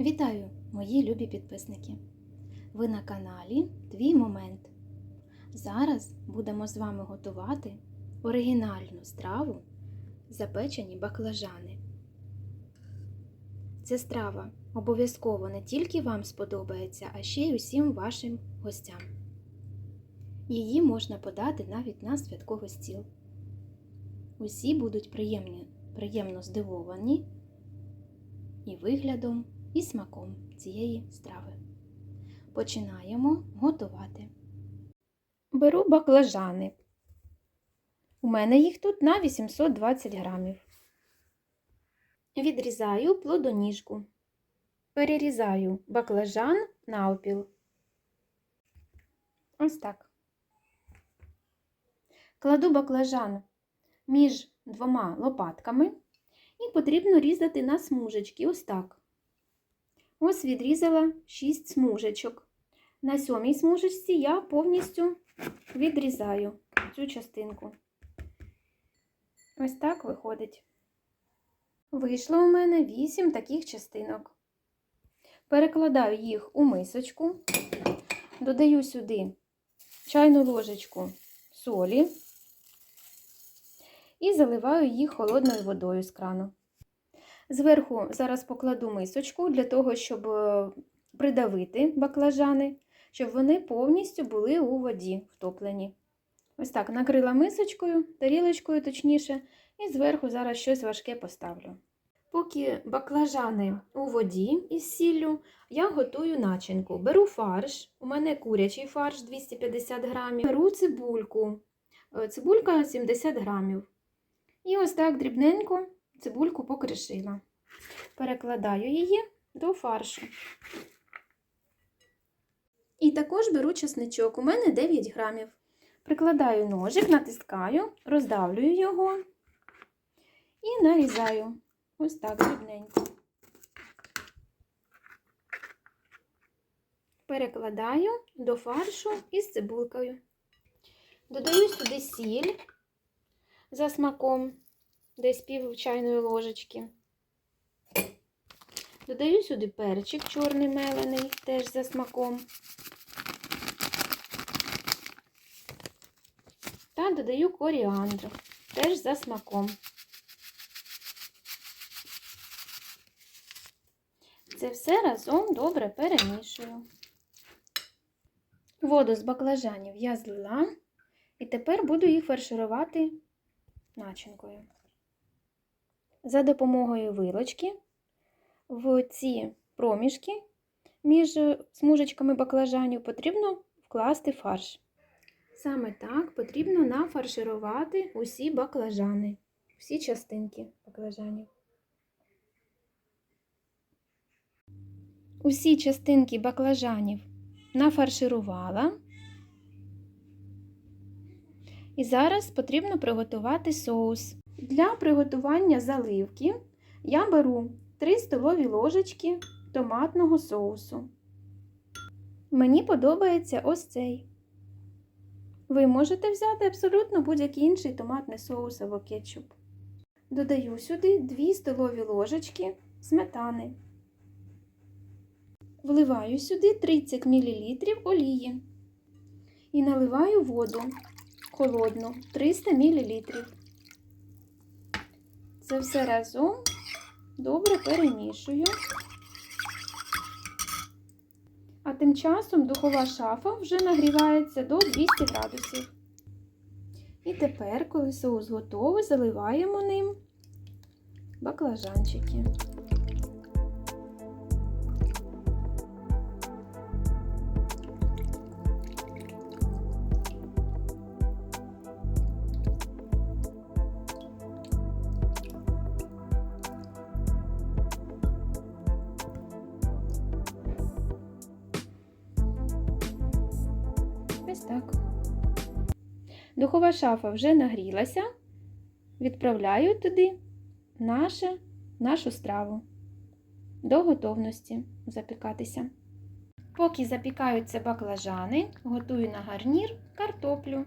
Вітаю, мої любі підписники! Ви на каналі Твій Момент. Зараз будемо з вами готувати оригінальну страву запечені баклажани. Ця страва обов'язково не тільки вам сподобається, а ще й усім вашим гостям. Її можна подати навіть на святковий стіл. Усі будуть приємні, приємно здивовані і виглядом, і смаком цієї страви. Починаємо готувати. Беру баклажани. У мене їх тут на 820 грамів. Відрізаю плодоніжку. Перерізаю баклажан навпіл. Ось так. Кладу баклажан між двома лопатками і потрібно різати на смужечки. Ось так. Ось відрізала 6 смужечок. На сьомій смужечці я повністю відрізаю цю частинку. Ось так виходить. Вийшло у мене 8 таких частинок. Перекладаю їх у мисочку, додаю сюди чайну ложечку солі і заливаю їх холодною водою з крану. Зверху зараз покладу мисочку для того, щоб придавити баклажани, щоб вони повністю були у воді втоплені. Ось так накрила мисочкою, тарілочкою точніше, і зверху зараз щось важке поставлю. Поки баклажани у воді із сіллю, я готую начинку. Беру фарш, у мене курячий фарш 250 грамів, беру цибульку, цибулька 70 грамів. І ось так дрібненько цибульку покришила. Перекладаю її до фаршу. І також беру чесничок, у мене 9 грамів. Прикладаю ножик, натискаю, роздавлюю його і нарізаю. Ось так дрібненько. Перекладаю до фаршу із цибулкою. Додаю сюди сіль за смаком, десь пів чайної ложечки. Додаю сюди перчик чорний мелений, теж за смаком. Та додаю коріандр, теж за смаком. Це все разом добре перемішую. Воду з баклажанів я злила, і тепер буду їх фарширувати начинкою. За допомогою вилочки в ці проміжки між смужечками баклажанів потрібно вкласти фарш. Саме так потрібно нафарширувати усі баклажани, всі частинки баклажанів. Усі частинки баклажанів нафарширувала. І зараз потрібно приготувати соус. Для приготування заливки я беру 3 столові ложечки томатного соусу. Мені подобається ось цей. Ви можете взяти абсолютно будь-який інший томатний соус або кетчуп. Додаю сюди 2 столові ложечки сметани. Вливаю сюди 30 мл олії і наливаю воду холодну 300 мл. Це все разом добре перемішую. А тим часом духова шафа вже нагрівається до 200 градусів. І тепер, коли соус готовий, заливаємо ним баклажанчики. Ось так. Духова шафа вже нагрілася. Відправляю туди наше, нашу страву до готовності запікатися. Поки запікаються баклажани, готую на гарнір картоплю.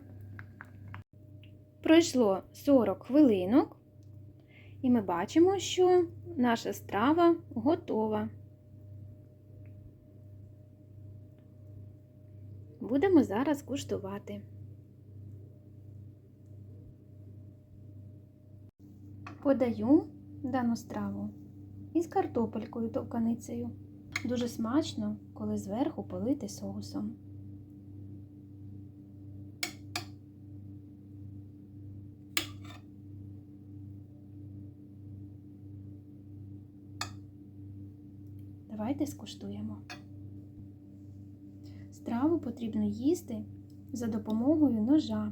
Пройшло 40 хвилинок, і ми бачимо, що наша страва готова. Будемо зараз куштувати. Подаю дану страву із картопелькою товканицею. Дуже смачно, коли зверху полити соусом. Давайте скуштуємо. Страву потрібно їсти за допомогою ножа,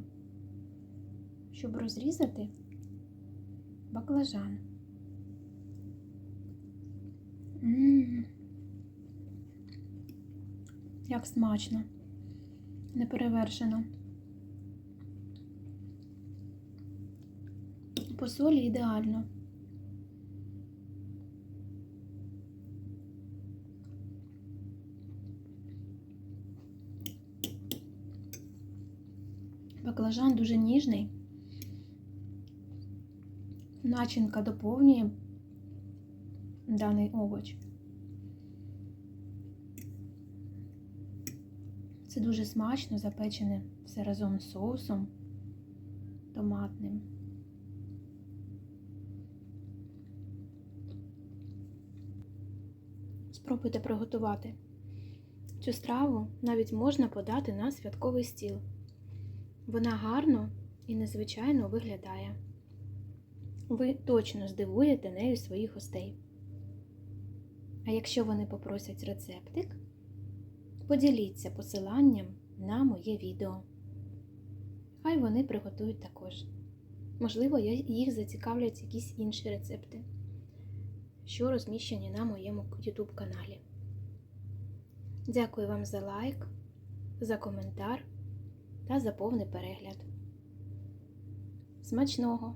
щоб розрізати баклажан. М, Як смачно, неперевершено. По солі ідеально. Баклажан дуже ніжний. Начинка доповнює даний овоч. Це дуже смачно запечене все разом з соусом томатним. Спробуйте приготувати. Цю страву навіть можна подати на святковий стіл. Вона гарно і незвичайно виглядає. Ви точно здивуєте нею своїх гостей. А якщо вони попросять рецептик, поділіться посиланням на моє відео. Хай вони приготують також. Можливо, їх зацікавлять якісь інші рецепти, що розміщені на моєму YouTube каналі. Дякую вам за лайк, за коментар та за повний перегляд. Смачного!